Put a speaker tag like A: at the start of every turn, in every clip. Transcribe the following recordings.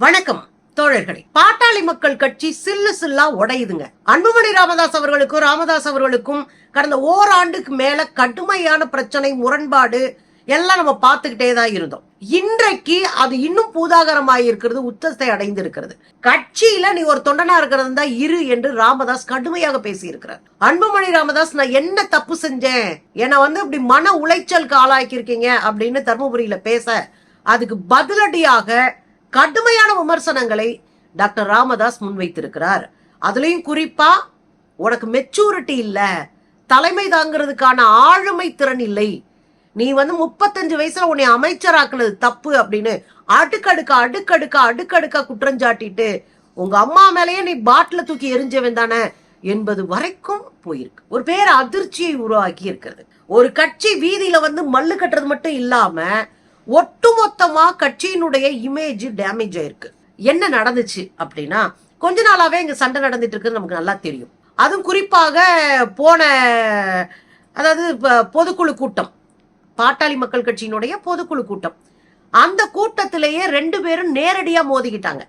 A: வணக்கம் தோழர்களே. பாட்டாளி மக்கள் கட்சி சில்லு சில்லா உடையுதுங்க. அன்புமணி ராமதாஸ் அவர்களுக்கும் ராமதாஸ் அவர்களுக்கும் கடந்த ஓராண்டுக்கு மேல கடுமையான பிரச்சனை முரண்பாடு எல்லாம் நம்ம பார்த்துக்கிட்டே தான் இருந்தோம். இன்றைக்கு அது இன்னும் பூதாகரமாக இருக்கிறது உச்சத்தை அடைந்து இருக்கிறது கட்சியில நீ ஒரு தொண்டனா இருக்கிறது தான் இரு என்று ராமதாஸ் கடுமையாக பேசி இருக்கிறார் அன்புமணி ராமதாஸ் நான் என்ன தப்பு செஞ்சேன்? என்னை வந்து இப்படி மன உளைச்சலுக்கு ஆளாக்கி இருக்கீங்க அப்படின்னு தர்மபுரியில பேச அதுக்கு பதிலடியாக கடுமையான விமர்சனங்களை டாக்டர் ராமதாஸ் முன்வைத்திருக்கிறார். அதுலயும் குறிப்பா உனக்கு மெச்சூரிட்டி இல்ல. தலைமை தாங்கிறதுக்கான ஆளுமை திறன் இல்லை. நீ வந்து முப்பத்தஞ்சு வயசுல உன்னை அமைச்சராக்குனது தப்பு அப்படின்னு அடுக்கடுக்கா அடுக்கடுக்கா அடுக்கடுக்க குற்றஞ்சாட்டிட்டு உங்க அம்மா மேலேயே நீ பாட்டில தூக்கி எரிஞ்சவன் தானே என்பது வரைக்கும் போயிருக்கு. ஒரு பேர் அதிர்ச்சியை உருவாக்கி இருக்கிறது ஒரு கட்சி வீதியில வந்து மல்லு கட்டுறது மட்டும் இல்லாம ஒட்டுமொத்தமா கட்சியினுடைய இமேஜ் டேமேஜ் ஆயிருக்கு. என்ன நடந்துச்சு அப்படின்னா கொஞ்ச நாளாவே இங்க சண்டை நடந்துட்டு இருக்குன்னு நமக்கு நல்லா தெரியும். அதுவும் குறிப்பாக போன அதாவது பொதுக்குழு கூட்டம். பாட்டாளி மக்கள் கட்சியினுடைய பொதுக்குழு கூட்டம். அந்த கூட்டத்திலேயே ரெண்டு பேரும் நேரடியா மோதிக்கிட்டாங்க.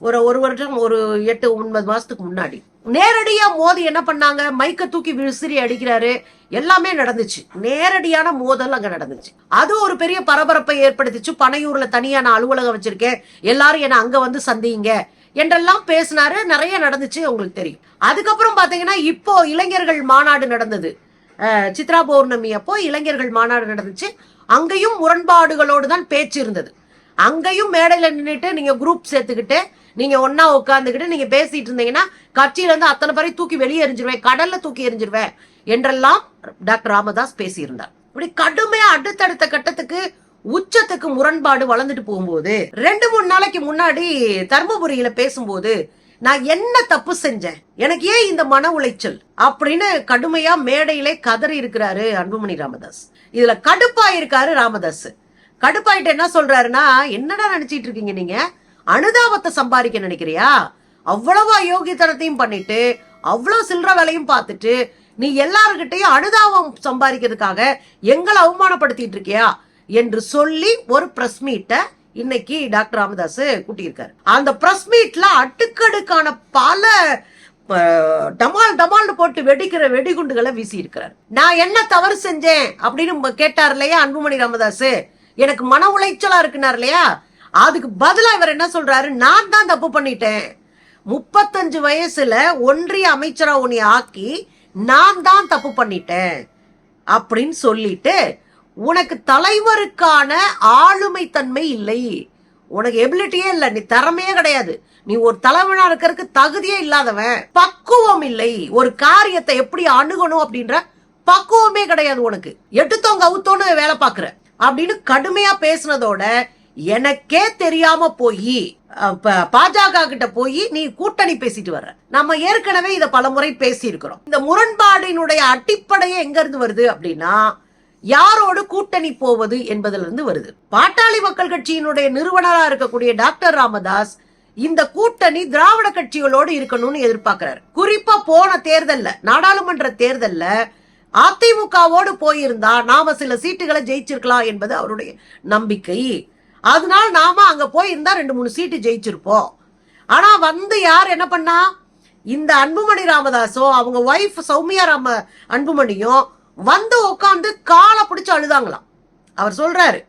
A: ஒரு ஒரு வருஷம் ஒரு எட்டு ஒன்பது மாசத்துக்கு முன்னாடி. நேரடியா மோதி என்ன பண்ணாங்க? மைக்க தூக்கி விசிறி அடிக்கிறாரு. எல்லாமே நடந்துச்சு. நேரடியான மோதல் அங்க நடந்துச்சு. அது ஒரு பெரிய பரபரப்பை ஏற்படுத்திச்சு. பனையூர்ல தனியா நான் அலுவலகம் வச்சிருக்கேன். எல்லாரும் என்ன அங்க வந்து சந்திங்க என்றெல்லாம் பேசினாரு. நிறைய நடந்துச்சு உங்களுக்கு தெரியும். அதுக்கப்புறம் பாத்தீங்கன்னா இப்போ இளைஞர்கள் மாநாடு நடந்தது. சித்ரா பௌர்ணமி அப்போ இளைஞர்கள் மாநாடு நடந்துச்சு. அங்கேயும் முரண்பாடுகளோடு தான் பேச்சு இருந்தது. அங்கேயும் மேடையில் நின்றுட்டு நீங்க குரூப் சேர்த்துக்கிட்டு நீங்க ஒன்னா உட்காந்துக்கிட்டு நீங்க பேசிட்டு இருந்தீங்கன்னா கட்சியில இருந்து அத்தனை பேரையும் தூக்கி வெளியே எரிஞ்சிருவேன் கடல்ல தூக்கி எரிஞ்சிருவேன் என்றெல்லாம் டாக்டர் ராமதாஸ் பேசியிருந்தார். இப்படி கடுமையா அடுத்தடுத்த கட்டத்துக்கு உச்சத்துக்கு முரண்பாடு வளர்ந்துட்டு போகும்போது ரெண்டு மூணு நாளைக்கு முன்னாடி தர்மபுரியில பேசும்போது நான் என்ன தப்பு செஞ்சேன்? எனக்கு ஏன் இந்த மன உளைச்சல்? அப்படின்னு கடுமையா மேடையிலே கதறி இருக்கிறாரு அன்புமணி ராமதாஸ். இதுல கடுப்பா இருக்காரு ராமதாஸ். கடுப்பாயிட்டு என்ன சொல்றாருன்னா என்னடா நினைச்சிட்டு இருக்கீங்க நீங்க? அனுதாபத்தை சம்பாதிக்க நினைக்கிறியா? அவ்வளவு அயோக்கியத்தனத்தையும் பண்ணிட்டு அவ்வளவு சில்லற வேலையும் பார்த்துட்டு நீ எல்லாருக்கிட்டையும் அனுதாபம் சம்பாதிக்கிறதுக்காக எங்களை அவமானப்படுத்திட்டு இருக்கியா? என்று சொல்லி ஒரு பிரஸ் மீட்டை இன்னைக்கு டாக்டர் ராமதாஸ் கூட்டியிருக்காரு. அந்த பிரஸ் மீட்ல அடுக்கடுக்கான பல டமால் டமால்னு போட்டு வெடிக்கிற வெடிகுண்டுகளை வீசி இருக்கிறார் நான் என்ன தவறு செஞ்சேன் அப்படின்னு கேட்டார் இல்லையா அன்புமணி ராமதாஸ் எனக்கு மன உளைச்சலா இருக்குனார் இல்லையா? அதுக்கு பதிலா இவர் என்ன சொல்றாரு? நான் தான் தப்பு பண்ணிட்டேன். முப்பத்தஞ்சு வயசுல ஒன்றிய அமைச்சரா உன்னை ஆக்கி நான் தான் தப்பு பண்ணிட்டேன் அப்படின்னு சொல்லிட்டு உனக்கு தலைவருக்கான ஆளுமை தன்மை இல்லை. உனக்கு எபிலிட்டியே இல்ல. நீ திறமையே கிடையாது. நீ ஒரு தலைவனா இருக்கிறதுக்கு தகுதியே இல்லாதவன். பக்குவம் இல்லை. ஒரு காரியத்தை எப்படி அணுகணும் அப்படின்ற பக்குவமே கிடையாது உனக்கு. எடுத்தவங்க அவுத்தோன்னு வேலை பாக்குற அப்படின்னு கடுமையா பேசுனதோட எனக்கே தெரியாம போய் பாஜக கிட்ட போய் நீ கூட்டணி பேசிட்டு வர்ற. நம்ம ஏற்கனவே இதை பலமுறை பேசி இருக்கிறோம் இந்த முரண்பாடினுடைய அடிப்படையே எங்க இருந்து வருது அப்படின்னா யாரோடு கூட்டணி போவது என்பதுல இருந்து வருது. பாட்டாளி மக்கள் கட்சியினுடைய நிறுவனராக இருக்கக்கூடிய டாக்டர் ராமதாஸ் இந்த கூட்டணி திராவிட கட்சிகளோடு இருக்கணும்னு எதிர்பார்க்கிறார். குறிப்பா போன தேர்தல்ல நாடாளுமன்ற தேர்தல்ல அதிமுகவோடு போயிருந்தா நாம சில சீட்டுகளை ஜெயிச்சிருக்கலாம் என்பது அவருடைய நம்பிக்கை. அதனால நாம அங்க போயிருந்தா ரெண்டு மூணு சீட்டு ஜெயிச்சிருப்போம். ஆனா வந்து யார் என்ன பண்ணா? இந்த அன்புமணி ராமதாஸும் அவங்க ஒய்ஃப் சௌமியா ராம அன்புமணியும் வந்து உட்காந்து காலை பிடிச்சு அழுதாங்களாம். அவர் சொல்றாரு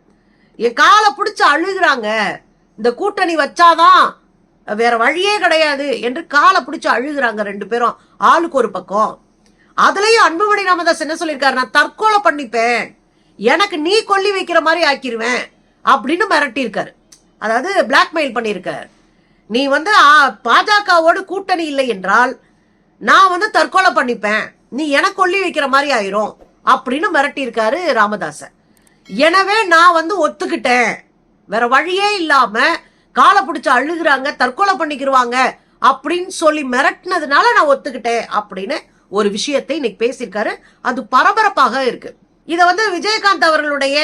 A: என் காலை பிடிச்சு அழுகிறாங்க. இந்த கூட்டணி வச்சாதான் வேற வழியே கிடையாது என்று காலை பிடிச்சு அழுகிறாங்க ரெண்டு பேரும் ஆளுக்கு ஒரு பக்கம். அதுலயும் அன்புமணி ராமதாஸ் என்ன சொல்லியிருக்காரு நான் தற்கொலை பண்ணிப்பேன். எனக்கு நீ கொல்லி வைக்கிற மாதிரி ஆக்கிருவேன். அப்படின்னு மிரட்டியிருக்காரு. அதாவது பிளாக்மெயில் பண்ணியிருக்காரு. நீ வந்து பாஜகவோடு கூட்டணி இல்லை என்றால் நான் வந்து தற்கொலை பண்ணிப்பேன். நீ எனக்கு கொல்லி வைக்கிற மாதிரி ஆயிரும். அப்படின்னு மிரட்டியிருக்காரு ராமதாச எனவே நான் வந்து ஒத்துக்கிட்டேன். வேற வழியே இல்லாம காலை பிடிச்சு அழுகுறாங்க தற்கொலை பண்ணிக்கிருவாங்க அப்படின்னு சொல்லி மிரட்டினதுனால நான் ஒத்துக்கிட்டேன். அப்படின்னு ஒரு விஷயத்தை இன்னைக்கு பேசியிருக்காரு. அது பரபரப்பாக இருக்கு. இதை வந்து விஜயகாந்த் அவர்களுடைய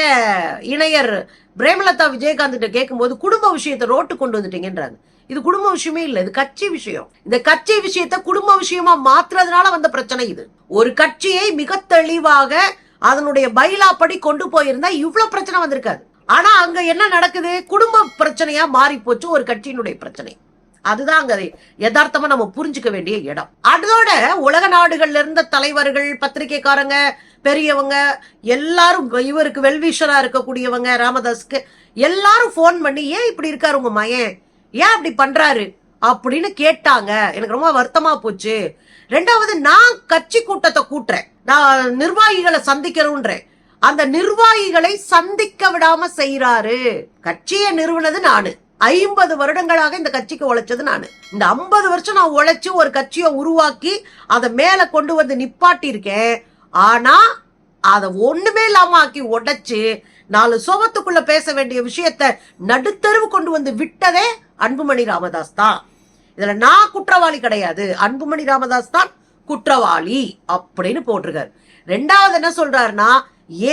A: இணையர் பிரேமலதா விஜயகாந்த் கிட்ட கேட்கும்போது குடும்ப விஷயத்தை ரோட்டு கொண்டு வந்துட்டீங்கன்றாங்க. இது குடும்ப விஷயமே இல்லை இது கட்சி விஷயம். இந்த கட்சி விஷயத்த குடும்ப விஷயமா மாத்துறதுனால வந்த பிரச்சனை இது. ஒரு கட்சியை மிக தெளிவாக அதனுடைய பைலாப்படி கொண்டு போயிருந்தா இவ்வளவு பிரச்சனை வந்திருக்காது. ஆனா அங்க என்ன நடக்குது? குடும்ப பிரச்சனையா மாறி போச்சு ஒரு கட்சியினுடைய பிரச்சனை. அதுதான் அங்க யதார்த்தமா நம்ம புரிஞ்சுக்க வேண்டிய இடம். அதோட உலக நாடுகள்ல இருந்த தலைவர்கள் பத்திரிகைக்காரங்க பெரியவங்க எல்லாரும் இவருக்கு வெல்விஷரா இருக்கக்கூடியவங்க ராமதாஸ்க்கு எல்லாரும் ஃபோன் பண்ணி ஏன் இப்படி இருக்காரு உங்க மயன் ஏன் அப்படி பண்றாரு? அப்படின்னு கேட்டாங்க. எனக்கு ரொம்ப வருத்தமா போச்சு. ரெண்டாவது நான் கட்சி கூட்டத்தை கூட்டுறேன். நான் நிர்வாகிகளை சந்திக்கிறோன்றேன் அந்த நிர்வாகிகளை சந்திக்க விடாம செய்யறாரு கட்சியை நிறுவனது நானு. ஐம்பது வருடங்களாக இந்த கட்சிக்கு உழைச்சது நான். இந்த ஐம்பது வருஷம் நான் உழைச்சி ஒரு கட்சியை உருவாக்கி அதை மேலே கொண்டு வந்து நிப்பாட்டியிருக்கேன். ஆனால் அதை ஒன்றுமே இல்லாமல் ஆக்கி உடைச்சு நாலு சோபத்துக்குள்ள பேச வேண்டிய விஷயத்த நடுத்தருவு கொண்டு வந்து விட்டதே அன்புமணி ராமதாஸ் தான். இதுல நான் குற்றவாளி கிடையாது. அன்புமணி ராமதாஸ் தான் குற்றவாளி அப்படின்னு போட்டிருக்காரு. ரெண்டாவது என்ன சொல்றாருன்னா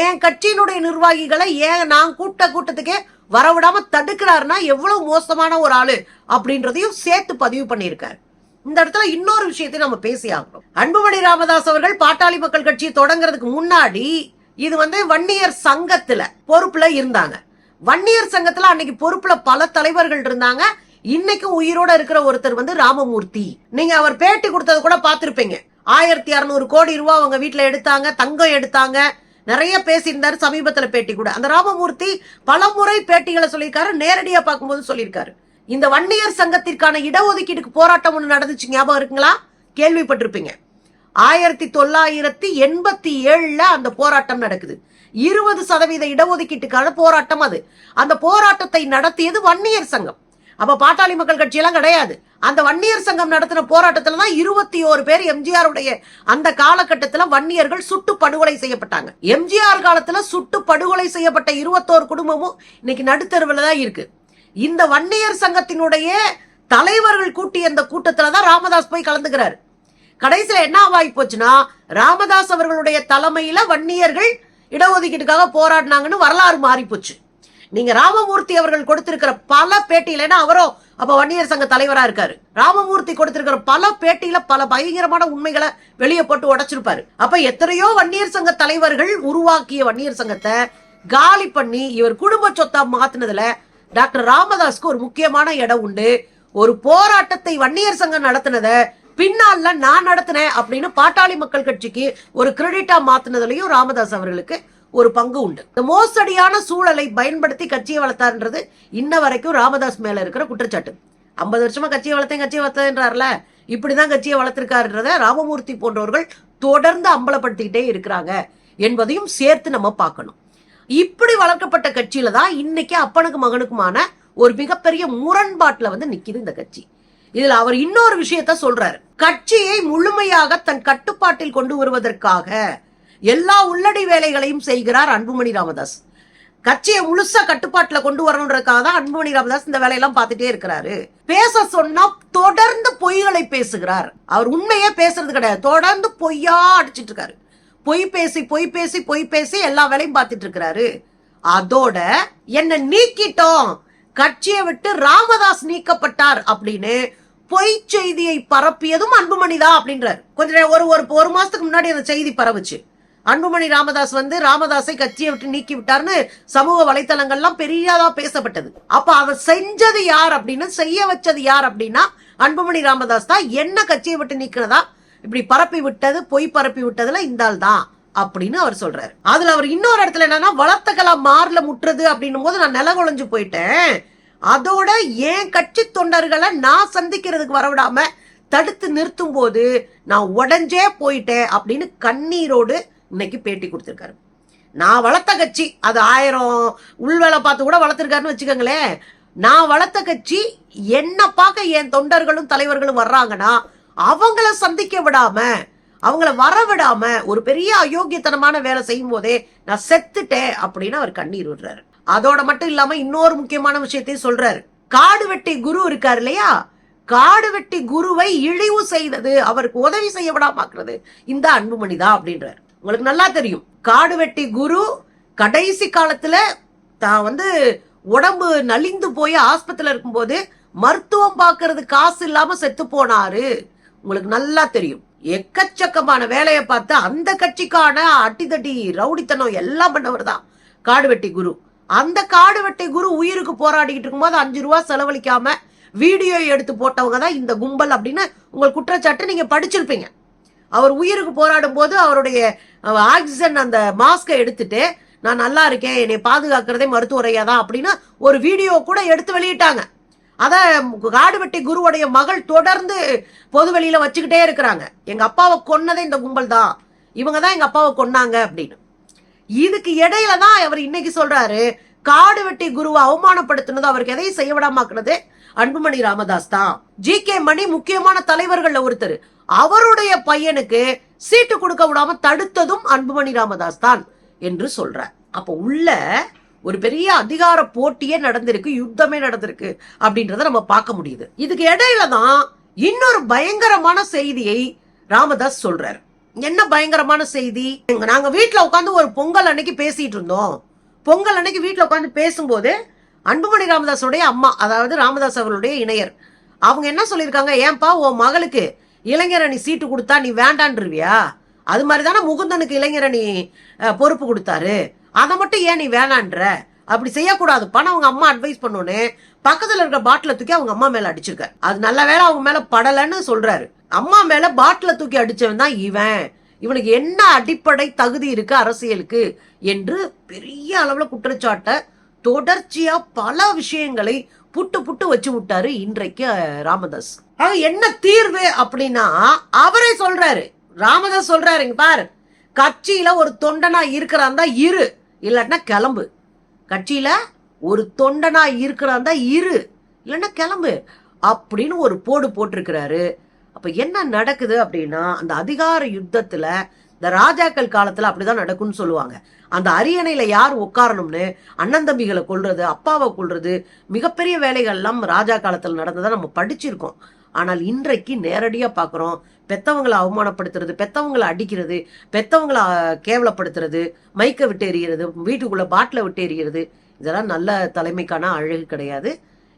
A: என் கட்சியினுடைய நிர்வாகிகளை ஏன் நான் கூட்ட கூட்டத்துக்கே வரவிடாம தடுக்கிறாருன்னா எவ்வளவு மோசமான ஒரு ஆளு அப்படின்றதையும் சேர்த்து பதிவு பண்ணியிருக்காரு. இந்த இடத்துல இன்னொரு விஷயத்தை நம்ம பேசி ஆகணும். அன்புமணி ராமதாஸ் அவர்கள் பாட்டாளி மக்கள் கட்சியை தொடங்குறதுக்கு முன்னாடி இது வந்து வன்னியர் சங்கத்துல பொறுப்புல இருந்தாங்க. வன்னியர் சங்கத்துல அன்னைக்கு பொறுப்புல பல தலைவர்கள் இருந்தாங்க. இன்னைக்கும் உயிரோட இருக்கிற ஒருத்தர் வந்து ராமமூர்த்தி. நீங்க அவர் பேட்டி கொடுத்தது கூட பார்த்திருப்பீங்க. ஆயிரத்தி அறுநூறு கோடி ரூபாய் அவங்க வீட்டுல எடுத்தாங்க தங்கம் எடுத்தாங்க. நிறைய பேசியிருந்தாரு சமீபத்தில் பேட்டி கூட. அந்த ராமமூர்த்தி பல முறை பேட்டிகளை சொல்லியிருக்காரு நேரடியாக பார்க்கும்போது சொல்லியிருக்காரு. இந்த வன்னியர் சங்கத்திற்கான இடஒதுக்கீட்டுக்கு போராட்டம் ஒன்று நடந்துச்சு ஞாபகம் இருக்குங்களா? கேள்விப்பட்டிருப்பீங்க. ஆயிரத்தி தொள்ளாயிரத்தி எண்பத்தி ஏழுல அந்த போராட்டம் நடக்குது. இருபது சதவீத இடஒதுக்கீட்டுக்கான போராட்டம் அது. அந்த போராட்டத்தை நடத்தியது வன்னியர் சங்கம். அப்ப பாட்டாளி மக்கள் கட்சி எல்லாம் கிடையாது. அந்த வன்னியர் சங்கம் நடத்தின போராட்டத்துல தான் இருபத்தி ஓரு பேர் எம்ஜிஆர் உடைய அந்த காலகட்டத்தில் வன்னியர்கள் சுட்டு படுகொலை செய்யப்பட்டாங்க. எம்ஜிஆர் காலத்துல சுட்டு படுகொலை செய்யப்பட்ட இருபத்தோரு குடும்பமும் இன்னைக்கு நடுத்தருவில் தான் இருக்கு. இந்த வன்னியர் சங்கத்தினுடைய தலைவர்கள் கூட்டிய அந்த கூட்டத்துல தான் ராமதாஸ் போய் கலந்துக்கிறாரு. கடைசியில என்ன ஆகி போச்சுன்னா ராமதாஸ் அவர்களுடைய தலைமையில வன்னியர்கள் இடஒதுக்கீட்டுக்காக போராடினாங்கன்னு வரலாறு மாறி போச்சு நீங்க ராமமூர்த்தி அவர்கள் கொடுத்திருக்கிற பல பேட்டியில ஏன்னா அவரும் அப்ப வன்னியர் சங்க தலைவரா இருக்காரு. ராமமூர்த்தி கொடுத்திருக்கிற பல பேட்டியில பல பயங்கரமான உண்மைகளை வெளியே போட்டு உடைச்சிருப்பாரு. அப்ப எத்தனையோ வன்னியர் சங்க தலைவர்கள் உருவாக்கிய வன்னியர் சங்கத்தை காலி பண்ணி இவர் குடும்ப சொத்தா மாத்தினதுல டாக்டர் ராமதாஸ்க்கு ஒரு முக்கியமான இடம் உண்டு. ஒரு போராட்டத்தை வன்னியர் சங்கம் நடத்தினத பின்னால நான் நடத்தினேன் அப்படின்னு பாட்டாளி மக்கள் கட்சிக்கு ஒரு கிரெடிட்டா மாத்தினதுலயும் ராமதாஸ் அவர்களுக்கு ஒரு பங்கு உண்டு. இந்த மோசடியான சூழலை பயன்படுத்தி கட்சியை வளர்த்தாருன்றது இன்ன வரைக்கும் ராமதாஸ் மேல இருக்கிற குற்றச்சாட்டு. ஐம்பது வருஷமா கட்சியை வளர்த்தேன் கட்சியை வளர்த்தேன்றார்ல. இப்படிதான் கட்சியை வளர்த்திருக்காருன்றத ராமமூர்த்தி போன்றவர்கள் தொடர்ந்து அம்பலப்படுத்திக்கிட்டே இருக்கிறாங்க என்பதையும் சேர்த்து நம்ம பார்க்கணும். இப்படி வளர்க்கப்பட்ட கட்சியில தான் இன்னைக்கு அப்பனுக்கு மகனுக்குமான ஒரு மிகப்பெரிய முரண்பாட்டுல வந்து நிற்கிது இந்த கட்சி. இதுல அவர் இன்னொரு விஷயத்த சொல்றாரு. கட்சியை முழுமையாக தன் கட்டுப்பாட்டில் கொண்டு வருவதற்காக எல்லா உள்ளடி வேலைகளையும் செய்கிறார் அன்புமணி ராமதாஸ். கட்சியை முழுசா கட்டுப்பாட்டுல கொண்டு வரணுன்றதுக்காக தான் அன்புமணி ராமதாஸ் இந்த வேலையெல்லாம் பார்த்துட்டே இருக்கிறாரு. பேச சொன்னா தொடர்ந்து பொய்களை பேசுகிறார். அவர் உண்மையே பேசுறது கிடையாது. தொடர்ந்து பொய்யா அடிச்சிட்டு இருக்காரு. பொய் பேசி பொய் பேசி பொய் பேசி எல்லா வேலையும் பார்த்துட்டு இருக்கிறாரு. அதோட என்ன நீக்கிட்டோம். கட்சியை விட்டு ராமதாஸ் நீக்கப்பட்டார் அப்படின்னு பொய் செய்தியை பரப்பியதும் அன்புமணி தான் அப்படின்றார். கொஞ்ச ஒரு ஒரு ஒரு மாசத்துக்கு முன்னாடி அந்த செய்தி பரவுச்சு. அன்புமணி ராமதாஸ் வந்து ராமதாஸை கட்சியை விட்டு நீக்கி விட்டார்னு சமூக வலைத்தளங்கள்லாம் பெரியதா பேசப்பட்டது. அப்ப அவர் செஞ்சது யார் அப்படின்னு செய்ய வச்சது யார் அப்படின்னா அன்புமணி ராமதாஸ் தான். என்ன கட்சியை விட்டு நீக்கிறதா? இப்படி பரப்பி விட்டது பொய் பரப்பி விட்டதுல இந்த ஆள் தான் அப்படின்னு அவர் சொல்றாரு. அதுல அவர் இன்னொரு இடத்துல என்னன்னா வளர்த்த கலாம் மார்ல முட்டுறது அப்படின்னும் போது நான் நில குழஞ்சு போயிட்டேன். அதோட என் கட்சி தொண்டர்களை நான் சந்திக்கிறதுக்கு வரவிடாம தடுத்து நிறுத்தும் போது நான் உடஞ்சே போயிட்டேன் அப்படின்னு கண்ணீரோடு இன்னைக்கு பேட்டி கொடுத்துருக்காரு. நான் வளர்த்த கட்சி அது ஆயிரம் உள்வேலை பார்த்து கூட வளர்த்துருக்காருன்னு வச்சுக்கோங்களேன். நான் வளர்த்த கட்சி என்ன பார்க்க என் தொண்டர்களும் தலைவர்களும் வர்றாங்கன்னா அவங்கள சந்திக்க விடாம அவங்கள வர விடாம ஒரு பெரிய அயோக்கியத்தனமான வேலை செய்யும் போதே நான் செத்துட்டேன் அப்படின்னு அவர் கண்ணீர் விடுறாரு. அதோட மட்டும் இல்லாம இன்னொரு முக்கியமான விஷயத்தையும் சொல்றாரு. காடு வெட்டி குரு இருக்காரு இல்லையா? காடு வெட்டி குருவை இழிவு செய்தது அவருக்கு உதவி செய்ய விடாமாக்குறது இந்த அன்புமணி தான் அப்படின்றாரு. உங்களுக்கு நல்லா தெரியும். காடு வெட்டி குரு கடைசி காலத்துல தான் வந்து உடம்பு நலிந்து போய் ஆஸ்பத்திரியில் இருக்கும்போது மருத்துவம் பார்க்கறது காசு இல்லாம செத்து போனாரு. உங்களுக்கு நல்லா தெரியும். எக்கச்சக்கமான வேலையை பார்த்து அந்த கட்சிக்கான அட்டித்தட்டி ரவுடித்தனம் எல்லாம் பண்ணவர் தான் காடு வெட்டி குரு. அந்த காடுவெட்டி குரு உயிருக்கு போராடிக்கிட்டு இருக்கும்போது அஞ்சு ரூபா செலவழிக்காம வீடியோ எடுத்து போட்டவங்க தான் இந்த கும்பல் அப்படின்னு உங்கள் குற்றச்சாட்டு நீங்க படிச்சிருப்பீங்க. அவர் உயிருக்கு போராடும் போது அவருடைய ஆக்சிஜன் அந்த மாஸ்கை எடுத்துட்டு நான் நல்லா இருக்கேன் என்னை பாதுகாக்கிறதே மருத்துவரையா தான் அப்படின்னு ஒரு வீடியோ கூட எடுத்து வெளியிட்டாங்க. அதை காடுவெட்டி குருவுடைய மகள் தொடர்ந்து பொது வெளியில வச்சுக்கிட்டே இருக்கிறாங்க. எங்க அப்பாவை கொன்னதே இந்த கும்பல் தான். இவங்க தான் எங்க அப்பாவை கொன்னாங்க அப்படின்னு. இதுக்கு இடையில தான் அவர் இன்னைக்கு சொல்றாரு காடு வெட்டி குருவை அவமானப்படுத்தினது அவருக்கு எதையும் செய்ய விடாமாக்குனது அன்புமணி ராமதாஸ் தான். ஜி கே மணி முக்கியமான தலைவர்கள்ல ஒருத்தர். அவருடைய பையனுக்கு சீட்டு கொடுக்க விடாம தடுத்ததும் அன்புமணி ராமதாஸ் தான் என்று சொல்றார். அப்ப உள்ள ஒரு பெரிய அதிகார போட்டியே நடந்திருக்கு யுத்தமே நடந்திருக்கு அப்படின்றத நம்ம பார்க்க முடியுது. இதுக்கு இடையில தான் இன்னொரு பயங்கரமான செய்தியை ராமதாஸ் சொல்றாரு. என்ன பயங்கரமான செய்தி? நாங்க வீட்டுல உட்காந்து ஒரு பொங்கல் அன்னைக்கு பேசிட்டு இருந்தோம். பொங்கல் அன்னைக்கு வீட்டுல உட்காந்து பேசும்போது அன்புமணி ராமதாஸுடைய அம்மா அதாவது ராமதாஸ் அவர்களுடைய இணையர் அவங்க என்ன சொல்லியிருக்காங்க? ஏன்பா உன் மகளுக்கு இளைஞரணி சீட்டு கொடுத்தா நீ வேண்டான்ருவியா அது மாதிரி தானே முகுந்தனுக்கு இளைஞரணி பொறுப்பு கொடுத்தாரு. அதை மட்டும் ஏன் நீ வேணான்ற? அப்படி செய்யக்கூடாது. பணம் அவங்க அம்மா அட்வைஸ் பண்ணோன்னு பக்கத்துல இருக்க பாட்டில தூக்கி அவங்க அம்மா மேல அடிச்சிருக்காரு. அது நல்ல வேலை அவங்க மேல படலன்னு சொல்றாரு. அம்மா மேல பாட்டில தூக்கி அடிச்சவன் தான் இவன். இவனுக்கு என்ன அடிப்படை தகுதி இருக்கு அரசியலுக்கு என்று பெரிய அளவுல குற்றச்சாட்டை தொடர்ச்சியா பல விஷயங்களை புட்டு புட்டு வச்சு விட்டாரு இன்றைக்கு ராமதாஸ். ஆக என்ன தீர்வு அப்படின்னா அவரே சொல்றாரு. ராமதாஸ் சொல்றாருங்க பாரு. கட்சியில ஒரு தொண்டனா இருக்கிறான் தான் இரு. இல்லைன்னா கிளம்பு. கட்சியில ஒரு தொண்டனா இருக்கிறான் தான் இரு. இல்லைன்னா கிளம்பு. அப்படின்னு ஒரு போடு போட்டிருக்கிறாரு. அப்ப என்ன நடக்குது அப்படின்னா அந்த அதிகார யுத்தத்துல இந்த ராஜாக்கள் காலத்துல அப்படிதான் நடக்கும்னு சொல்லுவாங்க. அந்த அரியணையில யார் உட்காரணும்னு அண்ணன் தம்பிகளை கொள்றது அப்பாவை கொல்றது மிகப்பெரிய வேலைகள் எல்லாம் ராஜா காலத்துல நடந்ததை நம்ம படிச்சிருக்கோம். ஆனால் இன்றைக்கு நேரடியாக பார்க்குறோம் பெத்தவங்களை அவமானப்படுத்துறது பெத்தவங்களை அடிக்கிறது பெத்தவங்களை கேவலப்படுத்துறது மைக்கை விட்டு எறிகிறது வீட்டுக்குள்ளே பாட்டில் விட்டு எறிகிறது இதெல்லாம் நல்ல தலைமைக்கான அழகு கிடையாது.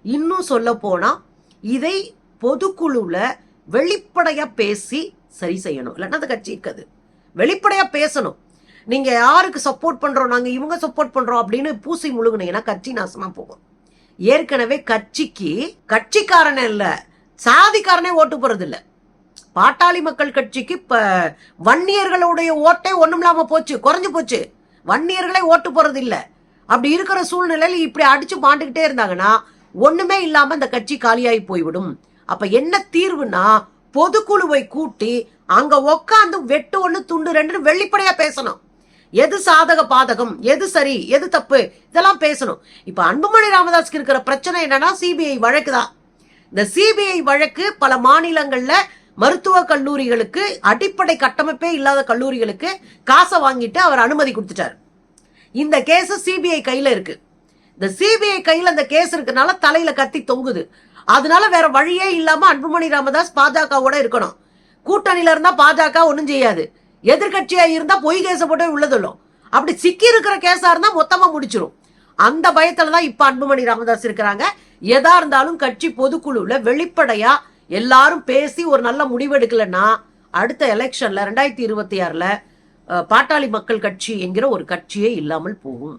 A: இன்னும் சொல்ல போனால் இதை பொதுக்குழுவில் வெளிப்படையாக பேசி சரி செய்யணும். இல்லைன்னா அந்த கட்சி இருக்காது. வெளிப்படையாக பேசணும். நீங்கள் யாருக்கு சப்போர்ட் பண்ணுறோம் நாங்கள் இவங்க சப்போர்ட் பண்ணுறோம் அப்படின்னு பூசி முழுகுனீங்கன்னா கட்சி நாசமாக போகும். ஏற்கனவே கட்சிக்கு கட்சிக்காரனே இல்லை சாதிக்காரனே ஓட்டு போறது இல்ல பாட்டாளி மக்கள் கட்சிக்கு இப்ப வன்னியர்களுடைய ஓட்டே ஒண்ணும் இல்லாம போச்சு குறைஞ்சு போச்சு. வன்னியர்களே ஓட்டு போறது இல்ல அப்படி இருக்கிற சூழ்நிலையில இப்படி அடிச்சு மாண்டுகிட்டே இருந்தாங்கன்னா ஒண்ணுமே இல்லாம இந்த கட்சி காலியாகி போய்விடும். அப்ப என்ன தீர்வுனா பொதுக்குழுவை கூட்டி அங்க உக்காந்து வெட்டு ஒண்ணு துண்டு ரெண்டுன்னு வெளிப்படையா பேசணும். எது சாதக பாதகம் எது சரி எது தப்பு இதெல்லாம் பேசணும். இப்ப அன்புமணி ராமதாஸ்க்கு இருக்கிற பிரச்சனை என்னன்னா சிபிஐ வழக்கு தான் இந்த சிபிஐ வழக்கு பல மாநிலங்கள்ல மருத்துவ கல்லூரிகளுக்கு அடிப்படை கட்டமைப்பே இல்லாத கல்லூரிகளுக்கு காசை வாங்கிட்டு அவர் அனுமதி கொடுத்துட்டார். இந்த கேஸ் சிபிஐ கையில இருக்கு. இந்த சிபிஐ கையில அந்த கேஸ் இருக்கனால தலையில கத்தி தொங்குது. அதனால வேற வழியே இல்லாம அன்புமணி ராமதாஸ் பாஜகவோட இருக்கணும். கூட்டணியில இருந்தா பாஜக ஒன்றும் செய்யாது. எதிர்கட்சியா இருந்தா பொய் கேஸை போட்டு உள்ளதுள்ளும். அப்படி சிக்கி இருக்கிற கேஸா இருந்தா மொத்தமா முடிச்சிடும் அந்த பயத்துல தான் இப்ப அன்புமணி ராமதாஸ் இருக்கிறாங்க. எதா இருந்தாலும் கட்சி பொதுக்குழுல வெளிப்படையா எல்லாரும் பேசி ஒரு நல்ல முடிவெடுக்கலன்னா அடுத்த எலெக்ஷன்ல ரெண்டாயிரத்தி இருபத்தி ஆறுல பாட்டாளி மக்கள் கட்சி என்கிற ஒரு கட்சியே இல்லாமல் போகும்.